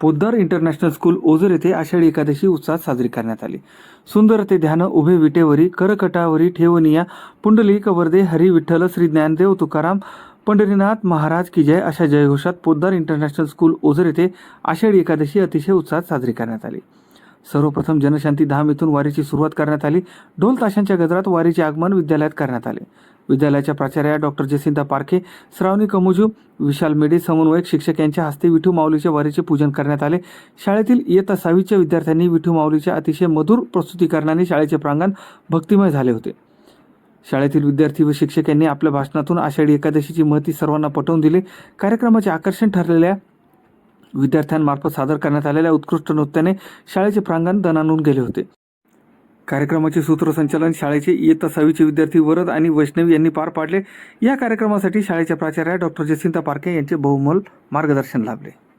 Poddar international school Ozar येथे आषाढी एकादशी उत्साहात साजरी करण्यात आली. सुंदर ते ध्यान उभे विटेवरी करकटावरी ठेवनिया पुंडलिक वरदे हरी विठ्ठल श्री ज्ञानदेव तुकाराम पंढरीनाथ महाराज की जय अशा जयघोषात पोद्दार इंटरनॅशनल स्कूल ओझर येथे आषाढी एकादशी अतिशय उत्साहात साजरी करण्यात आली. सर्वप्रथम जनशांती धाम येथून वारीची सुरुवात करण्यात आली. ढोल ताशांच्या गजरात वारीचे आगमन विद्यालयात करण्यात आले. विद्यालयाच्या प्राचार्या डॉक्टर जसिंता पारखे श्रावणी कमुजू विशाल मेडे समन्वयक शिक्षक यांच्या हस्ते विठू माऊलीच्या वारीचे पूजन करण्यात आले. शाळेतील इयत्ता सहावीच्या विद्यार्थ्यांनी विठू माऊलीच्या अतिशय मधुर प्रस्तुतीकरणाने शाळेचे प्रांगण भक्तिमय झाले होते. शाळेतील विद्यार्थी व शिक्षक यांनी आपल्या भाषणातून आषाढी एकादशीची महती सर्वांना पटवून दिली. कार्यक्रमाचे आकर्षण ठरलेल्या विद्यार्थ्यांमार्फत सादर करण्यात आलेल्या उत्कृष्ट नृत्याने शाळेचे प्रांगण दणानून गेले होते. कार्यक्रमाचे सूत्रसंचालन शाळेचे इयत्ता सहावीचे विद्यार्थी वरद आणि वैष्णवी यांनी पार पाडले. या कार्यक्रमासाठी शाळेच्या प्राचार्या डॉक्टर जसिंता पारखे यांचे बहुमोल मार्गदर्शन लाभले.